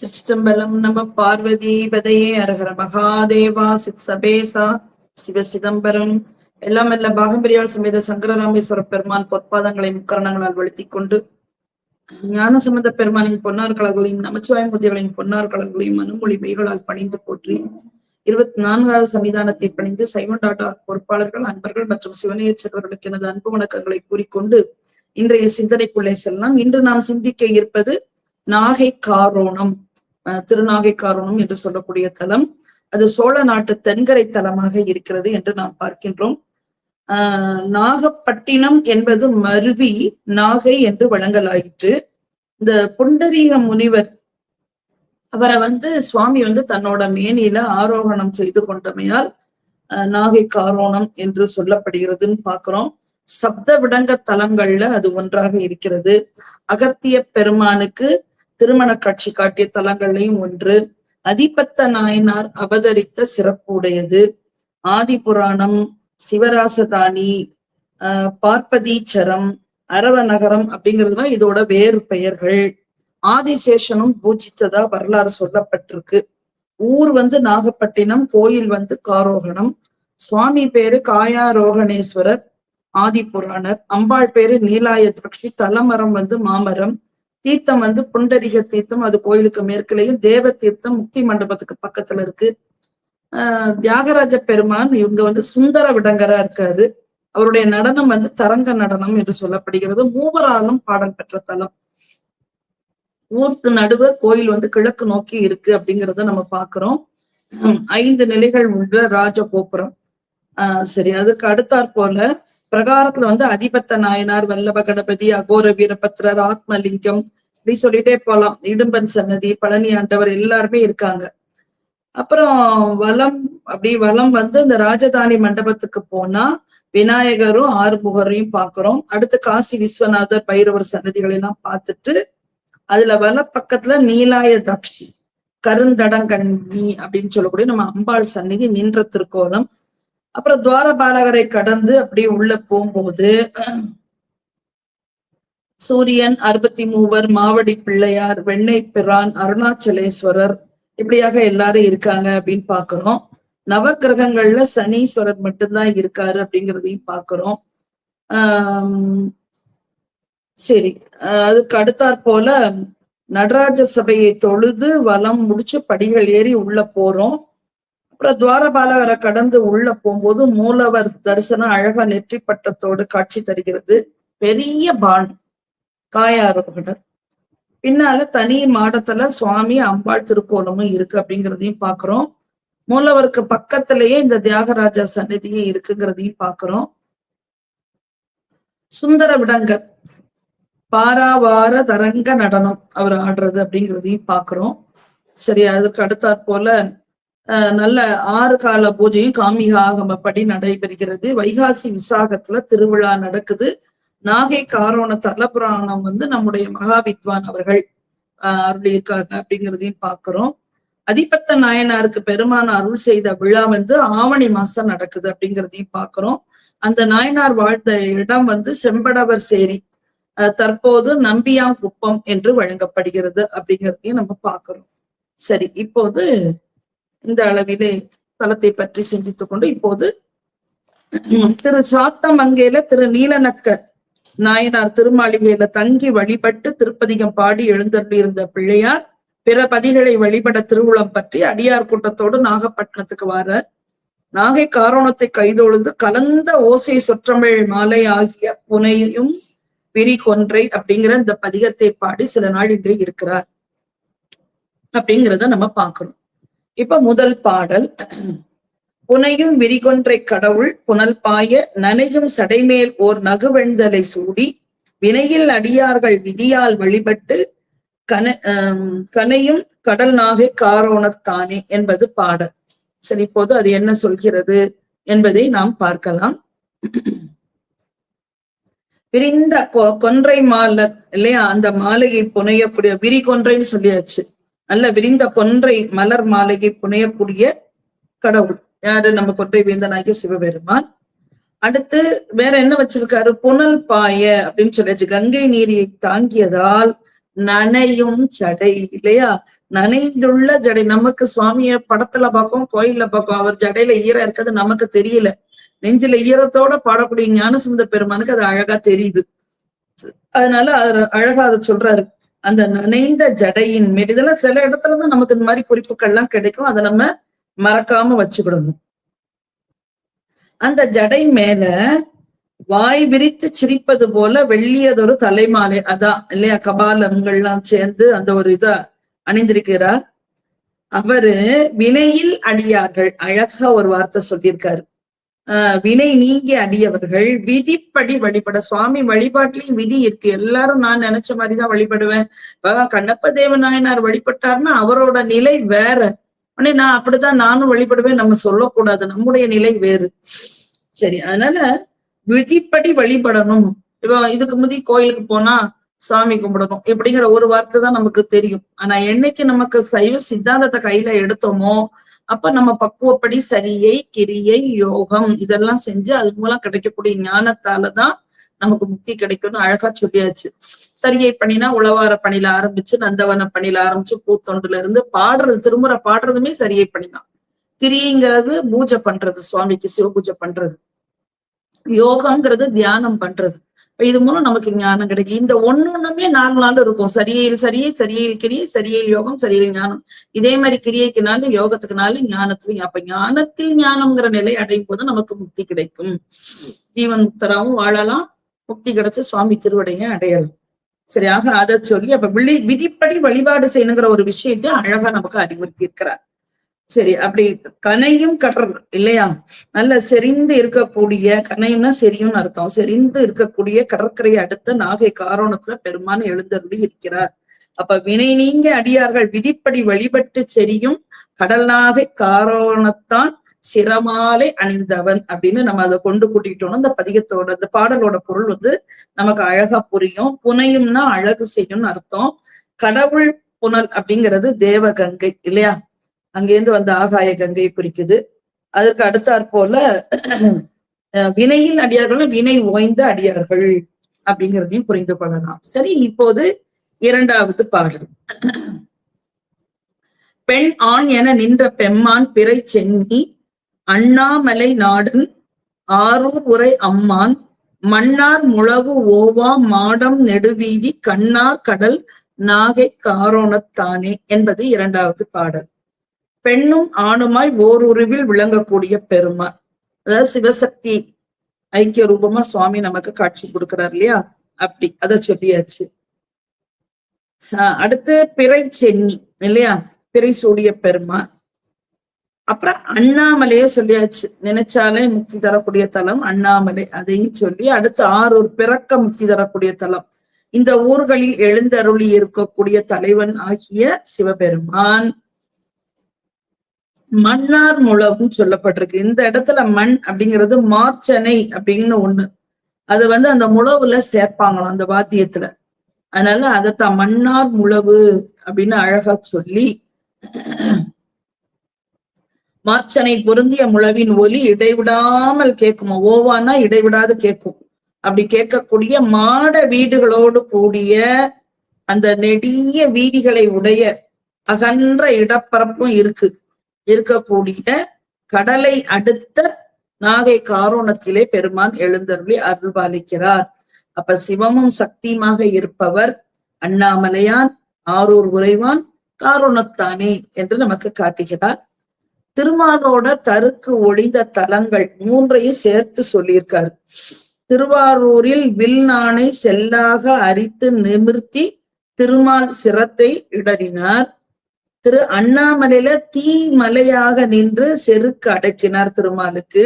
திருச்சிட்டம்பலம் நம பார்வதி பதையே அரகர மகாதேவா சித் சபேசா சிவ சிதம்பரம். எல்லாம் அல்ல பாகம்பரியால் சமேத சங்கரராமேஸ்வர பெருமான் பொற்பாதங்களை முக்கரணங்களால் வழுத்திக் கொண்டு ஞான சம்பந்த பெருமானின் பொன்னார் கலங்களையும் நமச்சிவாயமூர்த்திகளின் பொன்னார் கலங்களையும் மனுமொழி மெய்களால் பணிந்து போற்றி இருபத்தி நான்காவது சன்னிதானத்தை பணிந்து சைமன் டாட்டா பொறுப்பாளர்கள் அன்பர்கள் மற்றும் சிவனேச்சர்களுக்கு எனது அன்பு வணக்கங்களை கூறிக்கொண்டு இன்றைய சிந்தனைக்குள்ளே செல்லலாம். இன்று நாம் சிந்திக்க இருப்பது நாகை காரோணம். அஹ் திருநாகை காரோணம் என்று சொல்லக்கூடிய தலம். அது சோழ நாட்டு தென்கரை தலமாக இருக்கிறது என்று நாம் பார்க்கின்றோம். ஆஹ் நாகப்பட்டினம் என்பது மருவி நாகை என்று வழங்கலாயிற்று. இந்த புண்டரீக முனிவர் அவரை வந்து சுவாமி வந்து தன்னோட மேனியில ஆரோகணம் செய்து கொண்டமையால் நாகை காரோணம் என்று சொல்லப்படுகிறதுன்னு பாக்குறோம் சப்த விடங்க தலங்கள்ல அது ஒன்றாக இருக்கிறது. அகத்திய பெருமானுக்கு திருமண காட்சி காட்டிய தலங்களையும் ஒன்று. அதிபத்த நாயனார் அவதரித்த சிறப்பு உடையது ஆதி புராணம் சிவராசதானி ஆஹ் பார்ப்பதீச்சரம் அரவநகரம் அப்படிங்கிறதுலாம் இதோட வேறு பெயர்கள். ஆதிசேஷனும் பூஜித்ததா வரலாறு சொல்லப்பட்டிருக்கு. ஊர் வந்து நாகப்பட்டினம் கோயில் வந்து காரோகணம். சுவாமி பேரு காயாரோகணேஸ்வரர் ஆதிபுராணர் அம்பாள் பேரு நீலாயத்ராட்சி தலமரம் வந்து மாமரம். தீர்த்தம் வந்து புண்டரிக தீர்த்தம் அது கோயிலுக்கு மேற்குலையும் தேவ தீர்த்தம் முக்தி மண்டபத்துக்கு பக்கத்துல இருக்கு. ஆஹ் தியாகராஜ பெருமான் இவங்க வந்து சுந்தர விடங்கரா இருக்காரு. அவருடைய நடனம் வந்து தரங்க நடனம் என்று சொல்லப்படுகிறது. மூவராலும் பாடல் பெற்ற தலம். ஊருக்கு நடுவு கோயில் வந்து கிழக்கு நோக்கி இருக்கு அப்படிங்கிறத நம்ம பாக்குறோம். ஐந்து நிலைகள் உள்ள ராஜகோபுரம். ஆஹ் சரி அதுக்கு அடுத்தாற் போல பிரகாரத்துல வந்து அதிபத்த நாயனார் வல்லப கணபதி அகோர வீரபத்ரர் ஆத்மலிங்கம் இப்படி சொல்லிட்டே போலாம். இடும்பன் சன்னதி பழனி ஆண்டவர் எல்லாருமே இருக்காங்க. அப்புறம் வலம் அப்படி வலம் வந்து இந்த ராஜதானி மண்டபத்துக்கு போனா விநாயகரும் ஆறுமுகரையும் பாக்குறோம். அடுத்து காசி விஸ்வநாதர் பைரவர் சன்னதிகளை எல்லாம் பார்த்துட்டு அதுல வல பக்கத்துல நீலாய தக்ஷி கருந்தடங்கண்ணி அப்படின்னு சொல்லக்கூடிய நம்ம அம்பாள் சன்னதி நின்ற திருக்கோலம். அப்புறம் துவாரபாலகரை கடந்து அப்படியே உள்ள போகும்போது சூரியன் அறுபத்தி மூவர் மாவடி பிள்ளையார் வெண்ணெய் பிரான் அருணாச்சலேஸ்வரர் இப்படியாக எல்லாரும் இருக்காங்க அப்படின்னு பாக்குறோம் நவக்கிரகங்கள்ல சனீஸ்வரர் மட்டும்தான் இருக்காரு அப்படிங்கிறதையும் பாக்குறோம் ஆஹ் சரி அஹ் அதுக்கு அடுத்தாற் போல நடராஜ சபையை தொழுது வலம் முடிச்சு படிகள் ஏறி உள்ள போறோம். அப்புறம் துவாரபாலவரை கடந்து உள்ள போகும்போது மூலவர் தரிசனம் அழகா நெற்றி பட்டத்தோடு காட்சி தருகிறது. பெரிய பான் காயாரோகணர் பின்னால தனி மாடத்துல சுவாமி அம்பாள் திருக்கோலமும் இருக்கு அப்படிங்கிறதையும் பாக்குறோம். மூலவருக்கு பக்கத்திலேயே இந்த தியாகராஜா சந்நிதியும் இருக்குங்கிறதையும் பாக்குறோம். சுந்தர விடங்கர் பாராவார தரங்க நடனம் அவர் ஆடுறது அப்படிங்கிறதையும் பாக்குறோம். சரி அதுக்கு அடுத்தாற் போல நல்ல ஆறு கால பூஜையும் காமிக ஆகமப்படி நடைபெறுகிறது. வைகாசி விசாகத்துல திருவிழா நடக்குது. நாகை காரோண தலபுராணம் வந்து நம்முடைய மகாவித்வான் அவர்கள் ஆஹ் அருளியிருக்காங்க அப்படிங்கிறதையும் பாக்குறோம் அதிபத்த நாயனாருக்கு பெருமான அருள் செய்த விழா வந்து ஆவணி மாசம் நடக்குது அப்படிங்கிறதையும் பாக்குறோம் அந்த நாயனார் வாழ்ந்த இடம் வந்து செம்படவர் சேரி. தற்போது நம்பியாங்குப்பம் என்று வழங்கப்படுகிறது அப்படிங்கிறதையும் நம்ம பார்க்கிறோம். சரி இப்போது இந்த அளவிலே தலத்தை பற்றி சிந்தித்துக் கொண்டு இப்போது திரு சாத்தமங்கையில திரு நீலநக்க நாயனார் திருமாளிகையில தங்கி வழிபட்டு திருப்பதிகம் பாடி எழுந்தருளியிருந்த பிள்ளையார் பிற பதிகளை வழிபட திருவுளம் பற்றி அடியார் கூட்டத்தோடு நாகப்பட்டினத்துக்கு வர நாகை காரோணத்தை கைதொழுந்து கலந்த ஓசை சொற்றமிழ் மாலை ஆகிய புனையும் விரி கொன்றை அப்படிங்கிற இந்த பதிகத்தை பாடி சில நாள் இங்கே இருக்கிறார். அப்படிங்கிறத நம்ம பார்க்கிறோம். இப்ப முதல் பாடல். புனையும் விரிகொன்றை கடவுள் புனல் பாய நனையும் சடைமேல் ஓர் நகுவெண்தலை சூடி வினையில் அடியார்கள் விதியால் வழிபட்டு கன கனையும் கடல் நாகை காரோணத்தானே என்பது பாடல். சரி இப்போது அது என்ன சொல்கிறது என்பதை நாம் பார்க்கலாம். விரிந்த கொ- கொன்றை மாலை இல்லையா? அந்த மாலையை புனையக்கூடிய விரி கொன்றைன்னு சொல்லியாச்சு. நல்ல விரிந்த கொன்றை மலர் மாலையை புனையக்கூடிய கடவுள். யாரு? நம்ம கொன்றை வேந்தனாகிய சிவபெருமான். அடுத்து வேற என்ன வச்சிருக்காரு? புனல் பாய அப்படின்னு சொல்லியாச்சு. கங்கை நீரை தாங்கியதால் நனையும் ஜடை இல்லையா? நனைந்துள்ள ஜடை. நமக்கு சுவாமிய படத்துல பார்க்கும் கோயில்ல பார்க்கும் அவர் ஜடையில ஈரம் இருக்கிறது நமக்கு தெரியல. நெஞ்சில ஈரத்தோட பாடக்கூடிய ஞானசுந்த பெருமானுக்கு அது அழகா தெரியுது. அதனால அவர் அழகா அதை சொல்றாரு. அந்த நனைந்த ஜடையின் மேல் இதெல்லாம் சில இருந்து நமக்கு இந்த மாதிரி குறிப்புகள்லாம் கிடைக்கும். அதை நம்ம மறக்காம வச்சுக்கிடணும். அந்த ஜடை மேல வாய் விரித்து சிரிப்பது போல வெள்ளியதொரு தலைமாலை அதான் இல்லையா கபாலங்கள்லாம் சேர்ந்து அந்த ஒரு இத அணிந்திருக்கிறார். அவரு வினையில் அடியார்கள். அழகா ஒரு வார்த்தை சொல்லியிருக்காரு. வினை நீங்கி அடியவர்கள் விதிப்படி வழிபட சுவாமி வழிபாட்டிலையும் விதி இருக்கு. எல்லாரும் நான் நினைச்ச மாதிரிதான் வழிபடுவேன். கண்ணப்ப தேவ நாயனார் வழிபட்டார்னா அவரோட நிலை வேற. உடனே நான் அப்படிதான் நானும் வழிபடுவேன் நம்ம சொல்லக்கூடாது. நம்முடைய நிலை வேறு. சரி அதனால விதிப்படி வழிபடணும். இப்போ இதுக்கு முந்தி கோயிலுக்கு போனா சாமி கும்பிடணும் இப்படிங்கிற ஒரு வார்த்தை தான் நமக்கு தெரியும். ஆனா என்னைக்கு நமக்கு சைவ சித்தாந்தத்தை கையில எடுத்தோமோ அப்ப நம்ம பக்குவப்படி சரியை கிரியை யோகம் இதெல்லாம் செஞ்சு அது மூலம் கிடைக்கக்கூடிய ஞானத்தாலதான் நமக்கு முக்தி கிடைக்கும்னு அழகா சொல்லியாச்சு. சரியை பண்ணினா உழவார பணியில ஆரம்பிச்சு நந்தவன பணியில ஆரம்பிச்சு பூத்தொண்டுல இருந்து பாடுறது திருமுறை பாடுறதுமே சரியை பண்ணிதான். கிரியைங்கிறது பூஜை பண்றது சுவாமிக்கு சிவ பூஜை பண்றது. யோகம்ங்கிறது தியானம் பண்றது. இது மூலம் நமக்கு ஞானம் கிடைக்கும். இந்த ஒண்ணுமே நாலு நாள் இருக்கும். சரியில் சரியை சரியில் கிரியை சரியில் யோகம் சரியில் ஞானம். இதே மாதிரி கிரியைக்குனாலும் யோகத்துக்குனாலும் யோகத்துக்கு ஞானத்துல அப்ப ஞானத்தில் ஞானம்ங்கிற நிலை அடையும் போது நமக்கு முக்தி கிடைக்கும். ஜீவன் முக்தராவும் வாழலாம். முக்தி கிடைச்சு சுவாமி திருவடையும் அடையலாம். சரியாக அதை சொல்லி அப்ப விழி விதிப்படி வழிபாடு செய்யணுங்கிற ஒரு விஷயத்தை அழகா நமக்கு அறிவுறுத்தி இருக்கிறார் சரி அப்படி கனையும் கடல் இல்லையா? நல்ல செறிந்து இருக்கக்கூடிய கனையும்னா செரியும்னு அர்த்தம். செறிந்து இருக்கக்கூடிய கடற்கரையை அடுத்த நாகை காரோணத்துல பெருமான் எழுந்தருளி இருக்கிறார். அப்ப வினை நீங்க அடியார்கள் விதிப்படி வழிபட்டு செரியும் கடல் நாகை காரோணத்தான் சிரமாலை அணிந்தவன் அப்படின்னு நம்ம அதை கொண்டு கூட்டிட்டோம்னா அந்த பதிகத்தோட அந்த பாடலோட பொருள் வந்து நமக்கு அழகா புரியும். புனையும்னா அழகு செய்யும்னு அர்த்தம். கடவுள் புனல் அப்படிங்கிறது தேவகங்கை இல்லையா? அங்கேருந்து வந்த ஆகாய கங்கையை குறிக்குது. அதற்கு அடுத்தாற் போல வினையில் அடியார்கள் வினை ஓய்ந்த அடியார்கள் அப்படிங்கிறதையும் புரிந்து கொள்ளலாம். சரி இப்போது இரண்டாவது பாடல். பெண் ஆண் என நின்ற பெம்மான் பிறை சென்னி அண்ணாமலை நாடன் ஆரூர் உரை அம்மான் மன்னார் முழவு ஓவா மாடம் நெடுவீதி கண்ணார் கடல் நாகை காரோணத்தானே என்பது இரண்டாவது பாடல். பெண்ணும் ஆணுமாய் ஓருருவில் விளங்கக்கூடிய பெருமை. அதாவது சிவசக்தி ஐக்கிய ரூபமா சுவாமி நமக்கு காட்சி கொடுக்கிறார் இல்லையா? அப்படி அத சொல்லியாச்சு. ஆஹ் அடுத்து பிறை சென்னி இல்லையா? பிறை சூடிய பெருமா. அப்புறம் அண்ணாமலையே சொல்லியாச்சு. நினைச்சாலே முக்தி தரக்கூடிய தலம் அண்ணாமலை அதையும் சொல்லி அடுத்து ஆரூர் பிறக்க முக்தி தரக்கூடிய தலம். இந்த ஊர்களில் எழுந்தருளி இருக்கக்கூடிய தலைவன் ஆகிய சிவபெருமான். மன்னார் முழவும் சொல்லப்பட்டிருக்கு. இந்த இடத்துல மண் அப்படிங்கிறது மார்ச்சனை அப்படின்னு ஒண்ணு. அது வந்து அந்த முழவுல சேர்ப்பாங்களாம் அந்த வாத்தியத்துல. அதனால அதத்தான் மன்னார் முழவு அப்படின்னு அழகா சொல்லி மார்ச்சனை பொருந்திய முழவின் ஒலி இடைவிடாமல் கேட்குமா? ஓவானா இடைவிடாது கேட்கும். அப்படி கேட்கக்கூடிய மாட வீடுகளோடு கூடிய அந்த நெடிய வீதிகளை உடைய அகன்ற இடப்பரப்பும் இருக்கு. இருக்கக்கூடிய கடலை அடுத்த நாகை காரோணத்திலே பெருமான் எழுந்தருளி அருள்பாலிக்கிறார். அப்ப சிவமும் சக்தியுமாக இருப்பவர் அண்ணாமலையான் ஆரூர் உறைவான் காரோணத்தானே என்று நமக்கு காட்டுகிறார். திருமாலோட தருக்கு ஒளிந்த தலங்கள் மூன்றையும் சேர்த்து சொல்லியிருக்காரு. திருவாரூரில் வில் நாணை செல்லாக அரித்து நிமிர்த்தி திருமால் சிரத்தை இடறினார். திரு அண்ணாமலையில தீ மலையாக நின்று செருக்கு அடக்கினார் திருமாலுக்கு.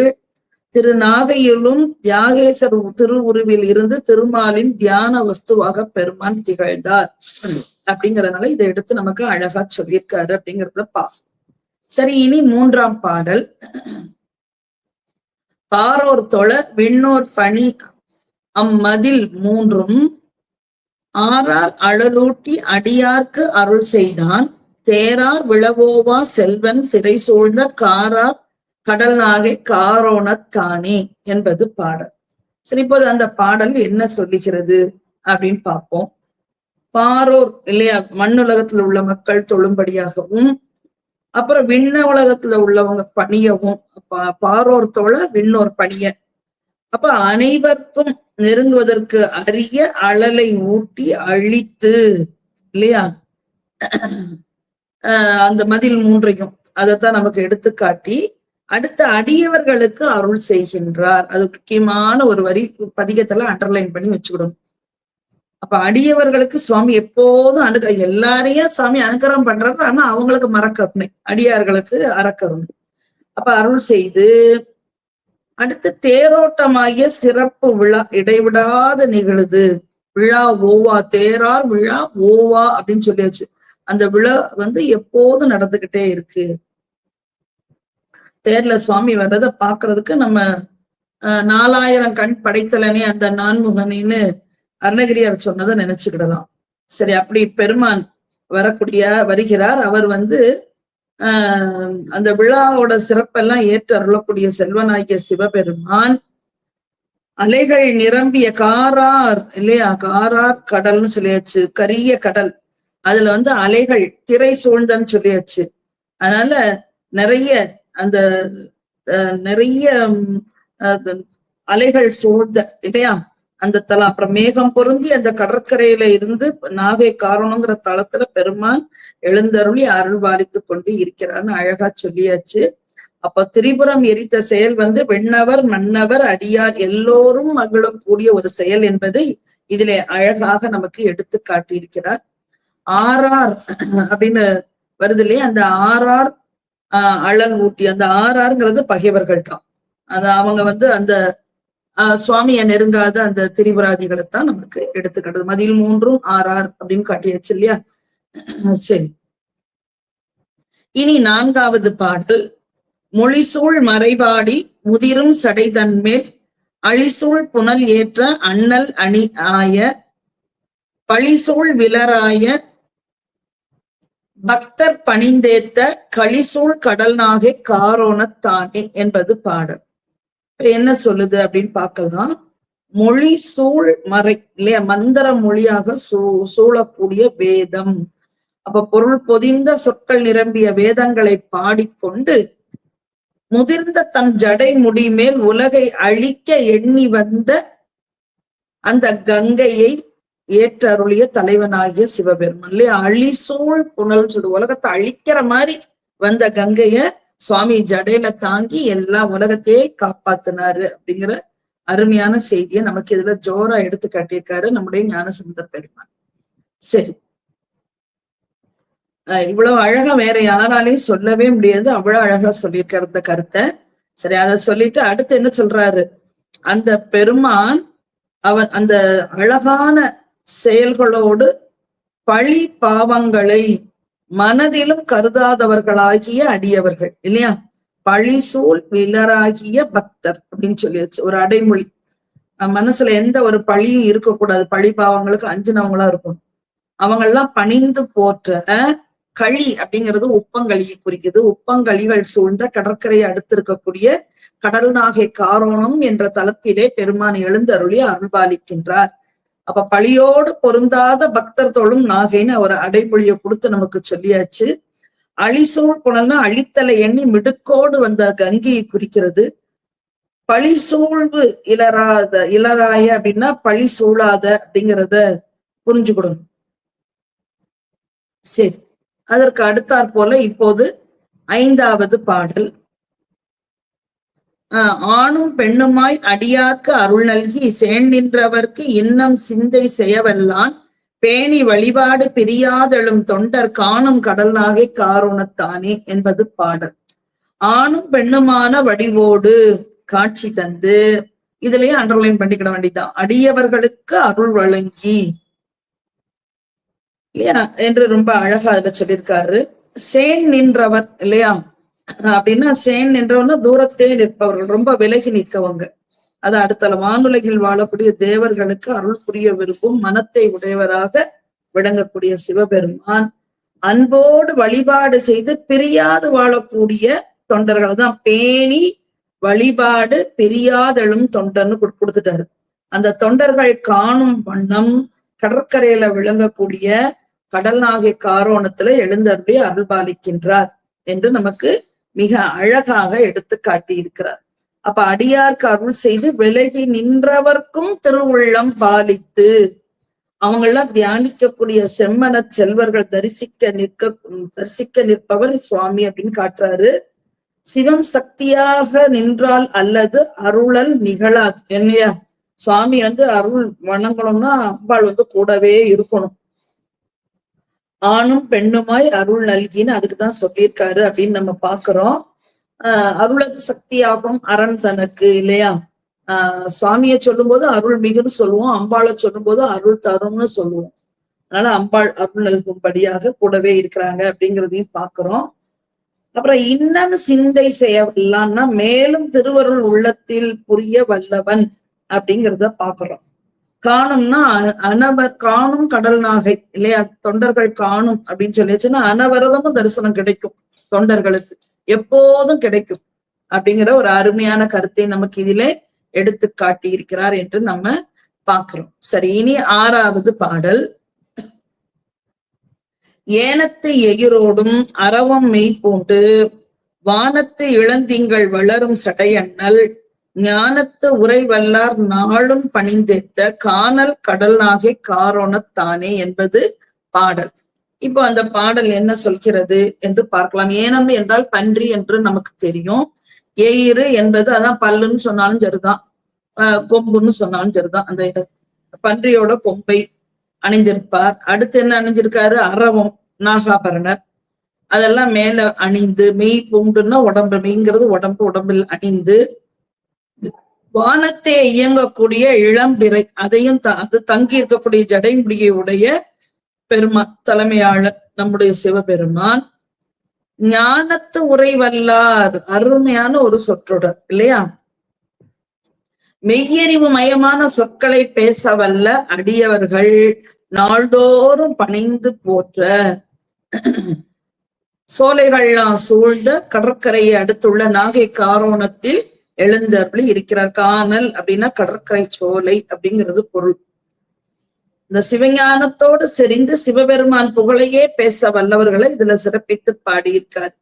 திரு நாகையிலும் தியாகேசர் திருவுருவில் இருந்து திருமாலின் தியான வஸ்துவாக பெருமான் திகழ்ந்தார். அப்படிங்கறதுனால இதை எடுத்து நமக்கு அழகா சொல்லியிருக்காரு அப்படிங்கறத பா. சரி இனி மூன்றாம் பாடல். பாரோர் தொழ விண்ணோர் பணி அம்மதில் மூன்றும் ஆறார் அழலூட்டி அடியார்க்கு அருள் செய்தான். தேரார் விளவோவா செல்வன் திரை சூழ்ந்த காரார் கடல் நாகை காரோணத்தானே என்பது பாடல். சரி இப்போது அந்த பாடல் என்ன சொல்லுகிறது அப்படின்னு பார்ப்போம். பாரோர் இல்லையா மண்ணுலகத்துல உள்ள மக்கள் தொழும்படியாகவும் அப்புறம் விண்ண உலகத்துல உள்ளவங்க பணியவும் பா- பாரோர் தொழ விண்ணோர் பணிய அப்ப அனைவருக்கும் நெருங்குவதற்கு அரிய அழலை ஊட்டி அழித்து இல்லையா? அந்த மதில் மூன்றையும் அதைத்தான் நமக்கு எடுத்துக்காட்டி அடுத்த அடியவர்களுக்கு அருள் செய்கின்றார். அது முக்கியமான ஒரு வரி பதிகத்துல அண்டர்லைன் பண்ணி வச்சுக்கிடணும் அப்ப அடியவர்களுக்கு சுவாமி எப்போதும் அனுக எல்லாரையும் சுவாமி அனுக்கிரகம் பண்றாரு. ஆனா அவங்களுக்கு மறக்கருணை அடியார்களுக்கு அறக்கருணை. அப்ப அருள் செய்து அடுத்து தேரோட்டமாகிய சிறப்பு விழா இடைவிடாது நிகழுது. விழா ஓவா தேரார் விழா ஓவா அப்படின்னு சொல்லியாச்சு. அந்த விழா வந்து எப்போதும் நடந்துகிட்டே இருக்கு. தேர்ல சுவாமி வர்றதை பாக்குறதுக்கு நம்ம அஹ், நாலாயிரம் கண் படைத்தலனே அந்த நான்முகனின்னு அருணகிரியார் சொன்னதை நினைச்சுக்கிடலாம். சரி அப்படி பெருமான் வரக்கூடிய வருகிறார். அவர் வந்து ஆஹ் அந்த விழாவோட சிறப்பெல்லாம் ஏற்று அருளக்கூடிய செல்வனாகிய சிவபெருமான் அலைகள் நிரம்பிய காரார் இல்லையா? காரார் கடல்னு சொல்லியாச்சு. கரிய கடல். அதுல வந்து அலைகள் திரை சூழ்ந்தன்னு சொல்லியாச்சு. அதனால நிறைய அந்த நிறைய அலைகள் சூழ்ந்த இல்லையா? அந்த தலம் அப்புறம் மேகம் பொருந்தி அந்த கடற்கரையில இருந்து நாகை காரணங்கிற தளத்துல பெருமான் எழுந்தருளி அருள் பாலித்து கொண்டு இருக்கிறார்னு அழகா சொல்லியாச்சு. அப்ப திரிபுரம் எரித்த செயல் வந்து வெண்ணவர் மன்னவர் அடியார் எல்லோரும் மகிழக்கூடிய ஒரு செயல் என்பதை இதிலே அழகாக நமக்கு எடுத்து காட்டியிருக்கிறார். ஆர்ஆர் அப்படின்னு வருது இல்லையா? அந்த ஆர்ஆர் ஆஹ் அழல் ஊட்டி அந்த ஆர்ஆர்ங்கிறது பகைவர்கள் தான் அது அவங்க வந்து அந்த சுவாமியை நெருங்காத அந்த திரிபுராதிகளை தான் நமக்கு எடுத்துக்கிட்டது. மதில் மூன்றும் ஆர்ஆர் அப்படின்னு காட்டியாச்சு இல்லையா? சரி. இனி நான்காவது பாடல். மொழிசூழ் மறைபாடி முதிரும் சடை தன்மேல் அழிசூழ் புனல் ஏற்ற அண்ணல் அணி ஆய பழிசூழ் விலராய பக்தர் பணிந்தேத்த களிசூழ் கடல் நாகை காரோணத்தானே என்பது பாடல். இப்ப என்ன சொல்லுது அப்படின்னு பார்க்கலாம். மொழி சூழ் மறை இல்லையா? மந்திர மொழியாக சூ சூழக்கூடிய வேதம். அப்ப பொருள் பொதிந்த சொற்கள் நிரம்பிய வேதங்களை பாடிக்கொண்டு முதிர்ந்த தன் ஜடை முடி மேல் உலகை அழிக்க எண்ணி வந்த அந்த கங்கையை ஏற்ற அருளிய தலைவனாகிய சிவபெருமான் இல்லையா அழி சூழ் புனல் சொல்லு உலகத்தை அழிக்கிற மாதிரி வந்த கங்கைய சுவாமி ஜடையில தாங்கி எல்லா உலகத்தையே காப்பாத்தினாரு அப்படிங்கிற அருமையான செய்தியை நமக்கு இதுல ஜோரா எடுத்து காட்டியிருக்காரு நம்முடைய ஞானசுந்தர பெருமான். சரி. இவ்வளவு அழகா வேற யாராலையும் சொல்லவே முடியாது. அவ்வளவு அழகா சொல்லியிருக்காரு இந்த கருத்தை. சரி அதை சொல்லிட்டு அடுத்து என்ன சொல்றாரு? அந்த பெருமான் அவன் அந்த அழகான செயல்களோடு பழி பாவங்களை மனதிலும் கருதாதவர்களாகிய அடியவர்கள் இல்லையா? பழிசூழ் விலராகிய பக்தர் அப்படின்னு சொல்லியாச்சு ஒரு அடைமொழி. மனசுல எந்த ஒரு பழியும் இருக்கக்கூடாது. பழி பாவங்களுக்கு அஞ்சுனவங்களா இருக்கும் அவங்க எல்லாம் பணிந்து போற்ற களி அப்படிங்கிறது உப்பங்களியை குறிக்குது. உப்பங்களிகள் சூழ்ந்த கடற்கரையை அடுத்து இருக்கக்கூடிய கடல் நாகை காரோணம் என்ற தளத்திலே பெருமான் எழுந்தருளி அருள்பாலிக்கின்றார். அப்ப பழியோடு பொருந்தாத பக்தர் நாகைன்னு ஒரு அடைமொழிய கொடுத்து நமக்கு சொல்லியாச்சு. அழிசூழ் புனல்னா அழித்தலை எண்ணி மிடுக்கோடு வந்த கங்கையை குறிக்கிறது. பழி சூழ்வு இளராத இளராய அப்படின்னா பழி சூழாத அப்படிங்கிறத புரிஞ்சுக்கணும். சரி அதற்கு அடுத்தாற் போல இப்போது ஐந்தாவது பாடல். ஆணும் பெண்ணுமாய் அடியார்க்கு அருள் நல்கி சேண்டின்றவர்க்கு இன்னம் சிந்தை செய்யவல்லான். பேணி வழிபாடு பிரியாதெழும் தொண்டர் காணும் கடல்நாகை காரணத்தானே என்பது பாடல். ஆணும் பெண்ணுமான வடிவோடு காட்சி தந்து இதுலயே அண்டர்லைன் பண்ணிக்கிட வேண்டியதுதான். அடியவர்களுக்கு அருள் வழங்கி. இல்லையா? என்று ரொம்ப அழகா அதுல சொல்லியிருக்காரு. சேன் நின்றவர் இல்லையா? அப்படின்னா சேன் என்றவன தூரத்தே நிற்பவர்கள் ரொம்ப விலகி நிற்கவங்க. அது அடுத்தள வானுலகில் வாழக்கூடிய தேவர்களுக்கு அருள் புரிய விரும்பும் மனத்தை உடையவராக விளங்கக்கூடிய சிவபெருமான். அன்போடு வழிபாடு செய்து பிரியாது வாழக்கூடிய தொண்டர்கள் தான். பேணி வழிபாடு பிரியாதெழும் தொண்டர்னு கொடுத்துட்டாரு. அந்த தொண்டர்கள் காணும் வண்ணம் கடற்கரையில விளங்கக்கூடிய கடல் நாகை காரோணத்துல எழுந்தருளி அருள்பாலிக்கின்றார் என்று நமக்கு மிக அழகாக எடுத்து காட்டியிருக்கிறார். அப்ப அடியார்க்கு அருள் செய்து விலகி நின்றவர்க்கும் திருவுள்ளம் பாலித்து அவங்கெல்லாம் தியானிக்கக்கூடிய செம்மன செல்வர்கள் தரிசிக்க நிற்க தரிசிக்க நிற்பவர் சுவாமி அப்படின்னு காட்டுறாரு. சிவம் சக்தியாக நின்றால் அல்லது அருளல் நிகழாது. இல்லையா சுவாமி வந்து அருள் வணங்கணும்னா அம்பாள் வந்து கூடவே இருக்கணும். ஆணும் பெண்ணுமாய் அருள் நல்கின்னு அதுக்கு தான் சொல்லியிருக்காரு அப்படின்னு நம்ம பாக்குறோம் ஆஹ் அருளது சக்தியாகும் அரண் தனக்கு இல்லையா? ஆஹ் சுவாமியை சொல்லும்போது அருள் மிகுன்னு சொல்லுவோம் அம்பாளை சொல்லும்போது அருள் தரும்னு சொல்லுவோம். அதனால அம்பாள் அருள் நல்கும்படியாக கூடவே இருக்கிறாங்க அப்படிங்கிறதையும் பாக்குறோம் அப்புறம் இன்னும் சிந்தை செய்யலாம்னா மேலும் திருவருள் உள்ளத்தில் புரிய வல்லவன் அப்படிங்கிறத பாக்குறோம் காணும்னா அனவர் காணும் கடல் நாகை இல்லையா? தொண்டர்கள் காணும் அப்படின்னு சொல்லிச்சுன்னா அனவரதமும் தரிசனம் கிடைக்கும் தொண்டர்களுக்கு. எப்போதும் கிடைக்கும் அப்படிங்கிற ஒரு அருமையான கருத்தை நமக்கு இதிலே எடுத்து காட்டி இருக்கிறார் என்று நம்ம பார்க்கிறோம். சரி இனி ஆறாவது பாடல். ஏனத்து எகிரோடும் அரவம் மெய்ப்பூண்டு வானத்து இளந்திங்கள் வளரும் சடையண்ணல் ஞானத்து உரை வல்லார் நாளும் பணிந்தேத்த காணல் கடல் நாகை காரோணத்தானே என்பது பாடல். இப்போ அந்த பாடல் என்ன சொல்கிறது என்று பார்க்கலாம். ஏனம் என்றால் பன்றி என்று நமக்கு தெரியும். எயிறு என்பது அதான் பல்லுன்னு சொன்னாலும் சரிதான். ஆஹ் கொம்புன்னு சொன்னாலும் சரிதான். அந்த பன்றியோட கொம்பை அணிந்திருப்பார். அடுத்து என்ன அணிஞ்சிருக்காரு? அரவம் நாகாபரணர். அதெல்லாம் மேல அணிந்து மெய் பூண்டுன்னா உடம்பு. மெய்ங்கிறது உடம்பு உடம்பில் அணிந்து வானத்தை இயங்கக்கூடிய இளம்பிறை அதையும் த- அது தங்கி இருக்கக்கூடிய ஜடைமுடியை உடைய பெருமா தலைமையாளர் நம்முடைய சிவபெருமான். ஞானத்து உரைவல்லார் அருமையான ஒரு சொற்றொடர் இல்லையா? மெய்யறிவு மயமான சொற்களை பேச வல்ல அடியவர்கள் நாள்தோறும் பணிந்து போற்ற. சோலைகள்லாம் சூழ்ந்த கடற்கரையை அடுத்துள்ள நாகை காரோணத்தில் எழுந்தபடி இருக்கிறார். காணல் அப்படின்னா கடற்கரை சோலை அப்படிங்கிறது பொருள். இந்த சிவஞானத்தோடு செறிந்து சிவபெருமான் புகழையே பேச வல்லவர்களை இதுல சிறப்பித்து பாடியிருக்கார்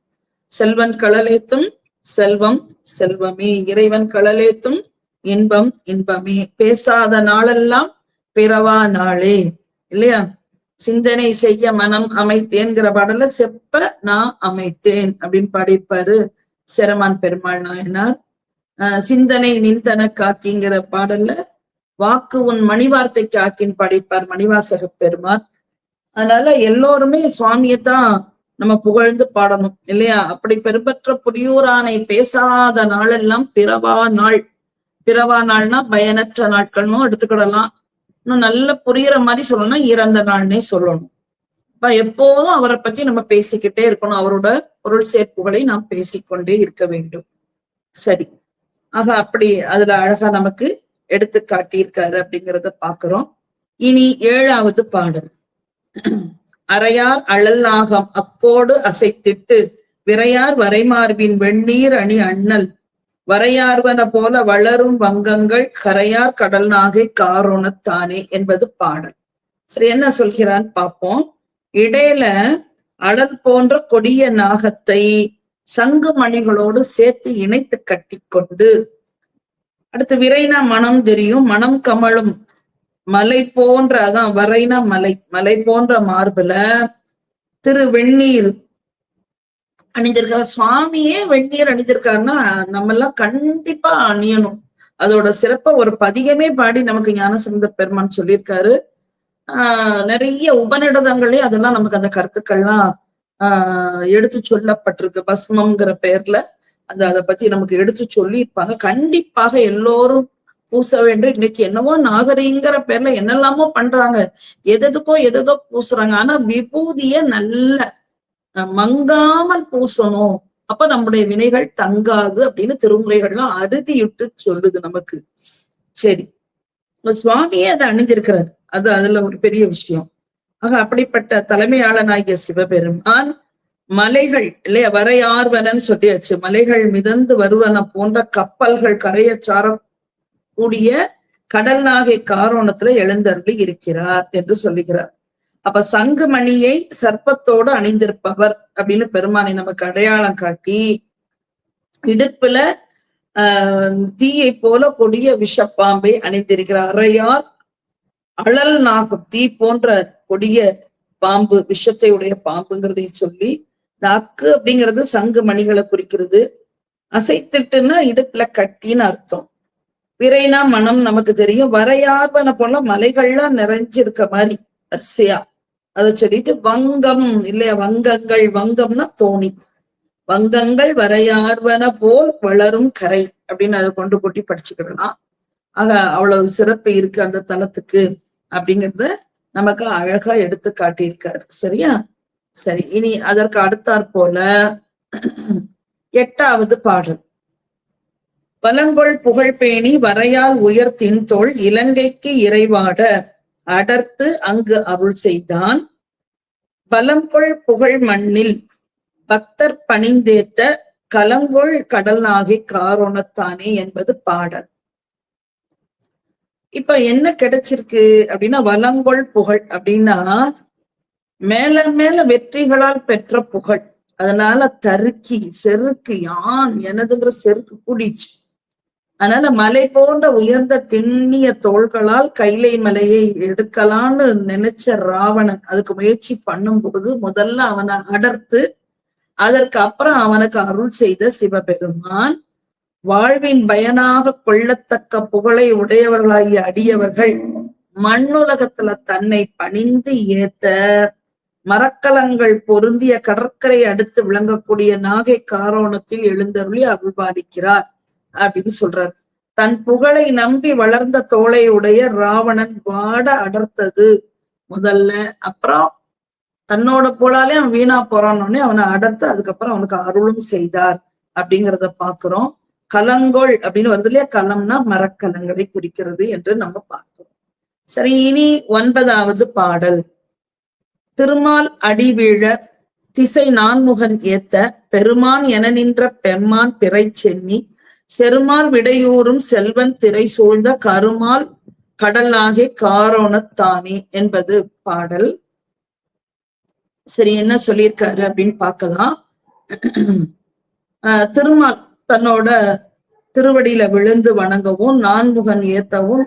செல்வன் களலேத்தும் செல்வம் செல்வமே. இறைவன் களலேத்தும் இன்பம் இன்பமே. பேசாத நாளெல்லாம் பிறவா நாளே. இல்லையா? சிந்தனை செய்ய மனம் அமைத்தேன்கிற பாடல செப்ப நான் அமைத்தேன் அப்படின்னு பாடியிருப்பாரு. சிரமான் பெருமாள் நாயனார். சிந்தனை நிந்தன காக்கிங்கிற பாடல்ல வாக்கு உன் மணிவார்த்தை காக்கின் பாடிப்பார் மணிவாசக பெருமார் அதனால எல்லோருமே சுவாமியத்தான் நம்ம புகழ்ந்து பாடணும் இல்லையா? அப்படி பெரும்பற்ற புரியூரானை பேசாத நாளெல்லாம் பிறவா நாள். பிறவா நாள்னா பயனற்ற நாட்கள்னும் எடுத்துக்கிடலாம். இன்னும் நல்ல புரியுற மாதிரி சொல்லணும்னா இறந்த நாள்னே சொல்லணும். இப்ப எப்போதும் அவரை பத்தி நம்ம பேசிக்கிட்டே இருக்கணும். அவரோட பொருள் சேர்ப்புகளை நாம் பேசிக்கொண்டே இருக்க வேண்டும். சரி. ஆக அப்படி அதுல அழகா நமக்கு எடுத்து காட்டியிருக்காரு அப்படிங்கிறத பாக்குறோம் இனி ஏழாவது பாடல். அறையார் அழல் நாகம் அக்கோடு அசைத்திட்டு விரையார் வரைமார்பின் வெண்ணீர் அணி அண்ணல். வரையார்வன போல வளரும் வங்கங்கள் கரையார் கடல் நாகை காரோணத்தானே என்பது பாடல். சரி என்ன சொல்கிறான் பார்ப்போம். இடையில அழல் போன்ற கொடிய நாகத்தை சங்கு மணிகளோடு சேர்த்து இணைத்து கட்டிக்கொண்டு அடுத்து விரைனா மனம் தெரியும். மனம் கமழும் மலை போன்ற அதான் வரைனா மலை மலை போன்ற மார்புல திரு வெந்நீர் அணிந்திருக்கார். சுவாமியே வெந்நீர் அணிந்திருக்காருன்னா நம்ம எல்லாம் கண்டிப்பா அணியணும். அதோட சிறப்ப ஒரு பதிகமே பாடி நமக்கு ஞானசந்த பெருமான் சொல்லியிருக்காரு. ஆஹ் நிறைய உபநிடதங்களே அதெல்லாம் நமக்கு அந்த கருத்துக்கள்லாம் ஆஹ் எடுத்து சொல்லப்பட்டிருக்கு பஸ்மம்ங்கிற பெயர்ல அந்த அதை பத்தி நமக்கு எடுத்து சொல்லியிருப்பாங்க. கண்டிப்பாக எல்லோரும் பூச வேண்டும். இன்னைக்கு என்னவோ நாகரிகங்கிற பேர்ல என்னெல்லாமோ பண்றாங்க. எதுக்கோ எதோ பூசுறாங்க. ஆனா விபூதிய நல்ல மங்காமல் பூசணும். அப்ப நம்முடைய வினைகள் தங்காது அப்படின்னு திருமுறைகள்லாம் அறுதியுட்டு சொல்லுது நமக்கு. சரி. சுவாமியே அதை அணிஞ்சிருக்கிறார். அது அதுல ஒரு பெரிய விஷயம். ஆக அப்படிப்பட்ட தலைமையாளனாகிய சிவபெருமான் மலைகள் இல்லையா வரையார்வனன்னு சொல்லியாச்சு. மலைகள் மிதந்து வருவன போன்ற கப்பல்கள் கரையை சார கூடிய கடல் நாகை காரோணத்துல எழுந்தருளி இருக்கிறார் என்று சொல்லுகிறார். அப்ப சங்குமணியை சர்ப்பத்தோடு அணிந்திருப்பவர் அப்படின்னு பெருமானை நமக்கு அடையாளம் காட்டி இடுப்புல ஆஹ் தீயை போல கொடிய விஷப்பாம்பை அணிந்திருக்கிறார் அறையார் அழல் நாகம் தீ போன்ற கொடிய பாம்பு விஷத்தை உடைய பாம்புங்கிறதை சொல்லி இந்த அக்கு அப்படிங்கிறது சங்கு மணிகளை குறிக்கிறது. அசைத்துட்டுன்னா இடுப்புல கட்டின்னு அர்த்தம். விரைனா மனம் நமக்கு தெரியும். வரையார்வன போல மலைகள்லாம் நிறைஞ்சிருக்க மாதிரி வரிசையா. அதை சொல்லிட்டு வங்கம் இல்லையா? வங்கங்கள் வங்கம்னா தோணி. வங்கங்கள் வரையார்வன போல் வளரும் கரை அப்படின்னு அதை கொண்டு கொட்டி படிச்சுக்கிடலாம். ஆக அவ்வளவு சிறப்பு இருக்கு அந்த தலத்துக்கு அப்படிங்கிறத நமக்கு அழகா எடுத்து காட்டியிருக்காரு. சரியா? சரி இனி அதற்கு அடுத்தாற் போல எட்டாவது பாடல். பலங்கொள் புகழ்பேணி வரையால் உயர் தின்தோள் இலங்கைக்கு இறைவாட அடர்த்து அங்கு அருள் செய்தான். பலங்கொள் புகழ் மண்ணில் பக்தர் பணிந்தேத்த கலங்கொள் கடல் நாகை காரோணத்தானே என்பது பாடல். இப்ப என்ன கிடைச்சிருக்கு அப்படின்னா வளங்கொள் புகழ் அப்படின்னா மேல மேல வெற்றிகளால் பெற்ற புகழ். அதனால தருக்கி செருக்கு யான் எனதுங்கிற செருக்கு கூடிச்சு. அதனால மலை போன்ற உயர்ந்த திண்ணிய தோள்களால் கைலை மலையை எடுக்கலான்னு நினைச்ச ராவணன் அதுக்கு முயற்சி பண்ணும்போது முதல்ல அவனை அடர்த்து அதற்கு அப்புறம் அவனுக்கு அருள் செய்த சிவபெருமான் வாழ்வின் பயனாக கொள்ளத்தக்க புகழை உடையவர்களாகிய அடியவர்கள் மண்ணுலகத்துல தன்னை பணிந்து ஏத்த மரக்கலங்கள் பொருந்திய கடற்கரை அடுத்து விளங்கக்கூடிய நாகை காரோணத்தில் எழுந்தருளி அபிபாதிக்கிறார் அப்படின்னு சொல்றார். தன் புகழை நம்பி வளர்ந்த தோளை உடைய ராவணன் வாட அடர்த்தது முதல்ல. அப்புறம் தன்னோட போலாலே அவன் வீணா போறான்னு அவனை அடர்த்து அதுக்கப்புறம் அவனுக்கு அருளும் செய்தார் அப்படிங்கிறத பாக்குறோம். கலங்கோள் அப்படின்னு வருது இல்லையா? கலம்னா மரக்கலங்களை குறிக்கிறது என்று நம்ம பார்க்கிறோம். சரி இனி ஒன்பதாவது பாடல். திருமால் அடிவிழ திசை நான்முகன் ஏத்த பெருமான் என நின்ற பெம்மான் பிறை சென்னி செருமால் விடையூறும் செல்வன் திரை சூழ்ந்த கருமால் கடலாகி காரோணத்தானே என்பது பாடல். சரி என்ன சொல்லியிருக்காரு அப்படின்னு பார்க்கலாம். ஆஹ் திருமால் தன்னோட திருவடியில விழுந்து வணங்கவும் நான்முகன் ஏத்தவும்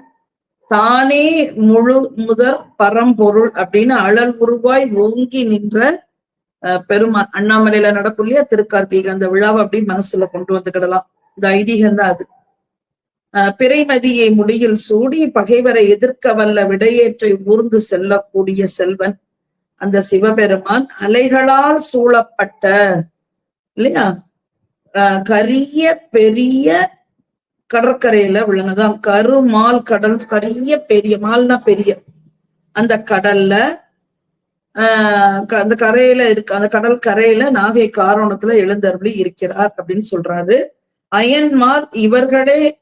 தானே முழு முதற் பரம்பொருள் அப்படின்னு அழல் உருவாய் ஓங்கி நின்ற பெருமான். அண்ணாமலையில நடக்கும் இல்லையா? திருக்கார்த்திகை அந்த விழாவை அப்படி மனசுல கொண்டு வந்துக்கிடலாம். இந்த ஐதீகம் தான் அது. பிறைமதியை முடியில் சூடி பகைவரை எதிர்க்க வல்ல விடையேற்றை ஊர்ந்து செல்லக்கூடிய செல்வன் அந்த சிவபெருமான் அலைகளால் சூழப்பட்ட இல்லையா? கரிய பெரிய கடற்கரையில விழுங்கதான் கருமால் கடல் கரிய பெரிய மால்னா பெரிய. அந்த கடல்ல ஆஹ் அந்த கரையில இருக்கு அந்த கடல் கரையில நாகை காரணத்துல எழுந்தருளி இருக்கிறார் அப்படின்னு சொல்றாரு. அயன்மார் இவர்களே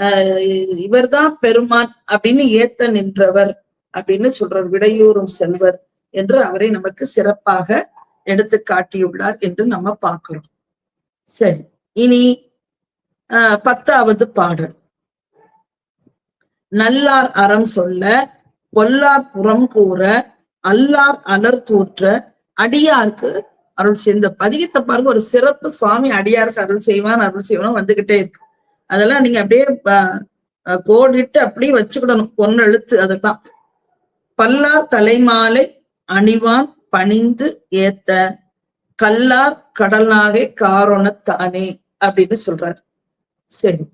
ஆஹ் இவர்தான் பெருமான் அப்படின்னு ஏத்த நின்றவர் அப்படின்னு சொல்றார். விடையூறும் செல்வர் என்று அவரை நமக்கு சிறப்பாக எடுத்து காட்டியுள்ளார் என்று நம்ம பார்க்கிறோம். சரி. இனி ஆஹ் பத்தாவது பாடல். நல்லார் அறம் சொல்ல பொல்லார் புறம் கூற அல்லார் அலர் தூற்ற. அடியாருக்கு அருள் சேர்ந்த பதிகத்தை பாருங்க ஒரு சிறப்பு சுவாமி அடியாருக்கு அருள் செய்வான் அருள் செய்வான் வந்துகிட்டே இருக்கு. அதெல்லாம் நீங்க அப்படியே கோடிட்டு அப்படியே வச்சுக்கிடணும். பொண்ணு எழுத்து அதுதான் பல்லார் தலைமாலை அணிவான் பணிந்து ஏத்த. கல்லார் கடல்நாகை காரணத்தானே அப்படின்னு சொல்றாரு. சரி.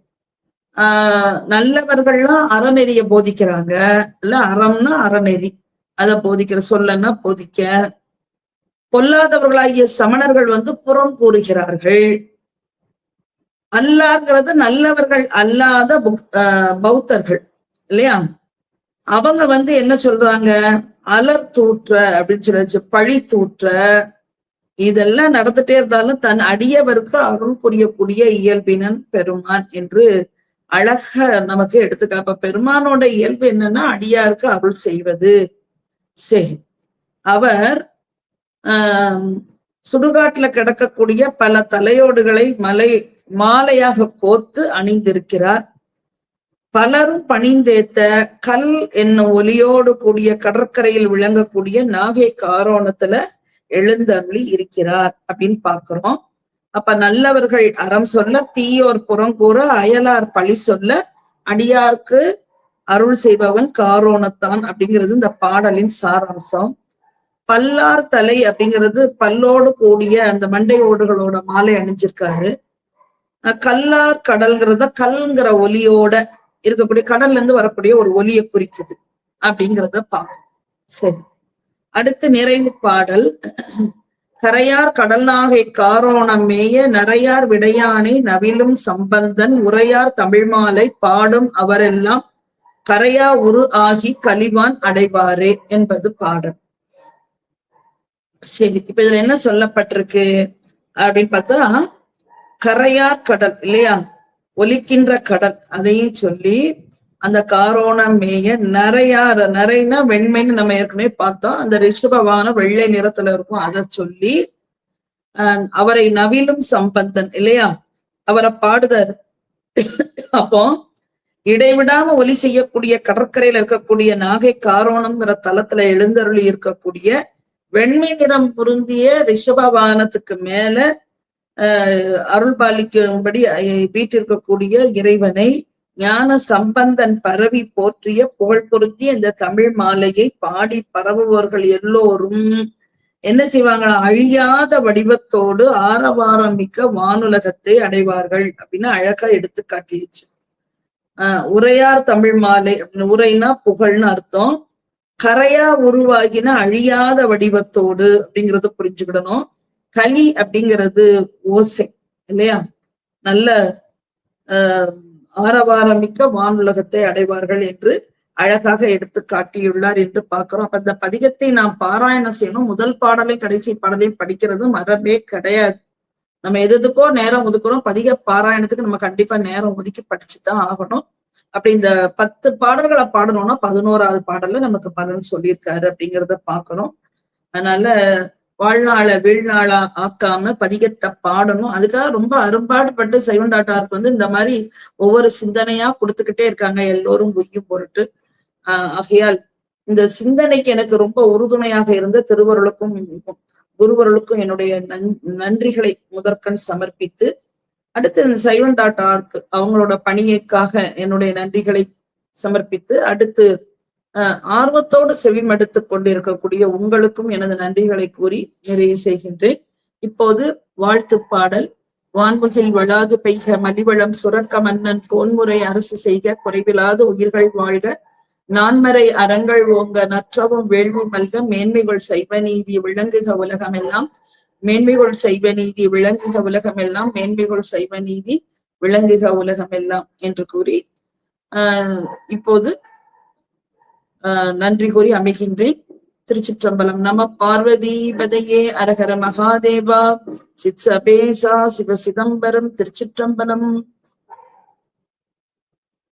ஆஹ் நல்லவர்கள்லாம் அறநெறிய போதிக்கிறாங்க. இல்ல அறம்னா அறநெறி. அத போதிக்கிற சொல்லன்னா போதிக்க. பொல்லாதவர்களாகிய சமணர்கள் வந்து புறம் கூறுகிறார்கள். அல்லாங்கிறது நல்லவர்கள் அல்லாத பௌத்தர்கள். இல்லையா? அவங்க வந்து என்ன சொல்றாங்க? அலர் தூற்ற அப்படின்னு சொல்லி பழி தூற்ற இதெல்லாம் நடந்துட்டே இருந்தாலும் தன் அடியவருக்கு அருள் புரியக்கூடிய இயல்பினன் பெருமான் என்று அழக நமக்கு எடுத்துக்காப்ப பெருமானோட இயல்பு என்னன்னா அடியாருக்கு அருள் செய்வது. சரி. அவர் ஆஹ் சுடுகாட்டுல கிடக்கக்கூடிய பல தலையோடுகளை மலை மாலையாக கோத்து அணிந்திருக்கிறார். பலரும் பணிந்தேத்த கல் என்னும் ஒலியோடு கூடிய கடற்கரையில் விளங்கக்கூடிய நாகை காரோணத்துல எழுந்தருளி இருக்கிறார் அப்படின்னு பாக்குறோம் அப்ப நல்லவர்கள் அறம் சொல்ல தீயோர் புறங்கூற அயலார் பழி சொல்ல அடியார்க்கு அருள் செய்பவன் காரோணத்தான் அப்படிங்கிறது இந்த பாடலின் சாராம்சம். பல்லார் தலை அப்படிங்கிறது பல்லோடு கூடிய அந்த மண்டை ஓடுகளோட மாலை அணிஞ்சிருக்காரு. கல்லார் கடல்ங்கிறத கல்ங்கிற ஒலியோட இருக்கக்கூடிய கடல்ல இருந்து வரக்கூடிய ஒரு ஒலியை குறிக்குது அப்படிங்கிறத பார்க்கணும் சரி. அடுத்து நிறைவு பாடல். கரையார் கடல் நாகை காரோணமேய நரையார் விடையானை நவிலும் சம்பந்தன் உரையார் தமிழ் மாலை பாடும் அவரெல்லாம் கரையா உரு ஆகி கலிவான் அடைவாரே என்பது பாடல். சரி இப்ப இதுல என்ன சொல்லப்பட்டிருக்கு அப்படின்னு பார்த்தா கரையார் கடல் இல்லையா? ஒலிக்கின்ற கடல் அதையும் சொல்லி அந்த காரோணம் மேய நிறையார நிறைனா வெண்மைன்னு நம்ம ஏற்கனவே பார்த்தோம். அந்த ரிஷப வாகனம் வெள்ளை நிறத்துல இருக்கும். அதை சொல்லி அஹ் அவரை நவிலும் சம்பந்தன் இல்லையா? அவரை பாடுதார். அப்போ இடைவிடாம ஒலி செய்யக்கூடிய கடற்கரையில இருக்கக்கூடிய நாகை காரோணம்ங்கிற தலத்துல எழுந்தருளி இருக்கக்கூடிய வெண்மை நிறம் பொருந்திய ரிஷப வாகனத்துக்கு மேல அஹ் அருள் பாலிக்கும்படி வீட்டிருக்கக்கூடிய இறைவனை ஞான சம்பந்தன் பரவி போற்றிய புகழ் பொருத்தி அந்த தமிழ் மாலையை பாடி பரவுபவர்கள் எல்லோரும் என்ன செய்வாங்களா? அழியாத வடிவத்தோடு ஆரவாரம் மிக்க வானுலகத்தை அடைவார்கள் அப்படின்னு அழகா எடுத்து காட்டிடுச்சு. ஆஹ் உரையார் தமிழ் மாலை அப்படின்னு உரைனா புகழ்னு அர்த்தம். கரையா உருவாகின அழியாத வடிவத்தோடு அப்படிங்கறத புரிஞ்சுக்கிடணும். கலி அப்படிங்கிறது ஓசை இல்லையா? நல்ல ஆஹ் ஆரவாரமிக்க வானுலகத்தை அடைவார்கள் என்று அழகாக எடுத்து காட்டியுள்ளார் என்று பார்க்கிறோம். அந்த பதிகத்தை நாம் பாராயணம் செய்யணும். முதல் பாடலை கடைசி பாடலையும் படிக்கிறது மரபே கிடையாது. நம்ம எது எதுக்கோ நேரம் ஒதுக்குறோம். பதிக பாராயணத்துக்கு நம்ம கண்டிப்பா நேரம் ஒதுக்கி படிச்சுதான் ஆகணும். அப்படி இந்த பத்து பாடல்களை பாடணும்னா பதினோராவது பாடல்ல நமக்கு பலன் சொல்லியிருக்காரு அப்படிங்கிறத பாக்குறோம் அதனால வாழ்நாள வீழ்நாளா ஆக்காம பதிகத்தை பாடணும். அதுக்காக ரொம்ப அரும்பாடுபட்டு சைவன் டாட்டாருக்கு வந்து இந்த மாதிரி ஒவ்வொரு சிந்தனையா கொடுத்துக்கிட்டே இருக்காங்க. எல்லோரும் பொய்யும் பொருட்டு. ஆஹ் ஆகையால் இந்த சிந்தனைக்கு எனக்கு ரொம்ப உறுதுணையாக இருந்த திருவருளுக்கும் குருவருளுக்கும் என்னுடைய நன் நன்றிகளை முதற்கண் சமர்ப்பித்து அடுத்து இந்த சைவன் டாட் ஆர்க் அவங்களோட பணியைக்காக என்னுடைய நன்றிகளை சமர்ப்பித்து அடுத்து ஆர்வத்தோடு செவிமடுத்துக் கொண்டிருக்கக்கூடிய உங்களுக்கும் எனது நன்றிகளை கூறி நிறைவு செய்கின்றேன். இப்போது வாழ்த்து பாடல். வான்முகில் வளாது பெய்க மலிவளம் சுரக்க மன்னன் கோன்முறை அரசு செய்க குறைவிலாத உயிர்கள் வாழ்க. நான்மறை அறங்கள் ஓங்க நற்றவும் வேள்வி மல்க. மேன்மைகள் செய்வ நீதி விளங்குக உலகமெல்லாம். மேன்மைகள் செய்வ நீதி விளங்குக உலகமெல்லாம். மேன்மைகள் சைவ நீதி விளங்குக உலகமெல்லாம் என்று கூறி ஆஹ் இப்போது நன்றி கூறி அமைகின்றேன். திருச்சிற்றம்பலம் நம பார்வதி பதையே அரகர மகாதேவா. சித் சபேசா சிவ சிதம்பரம் திருச்சிற்றம்பலம்.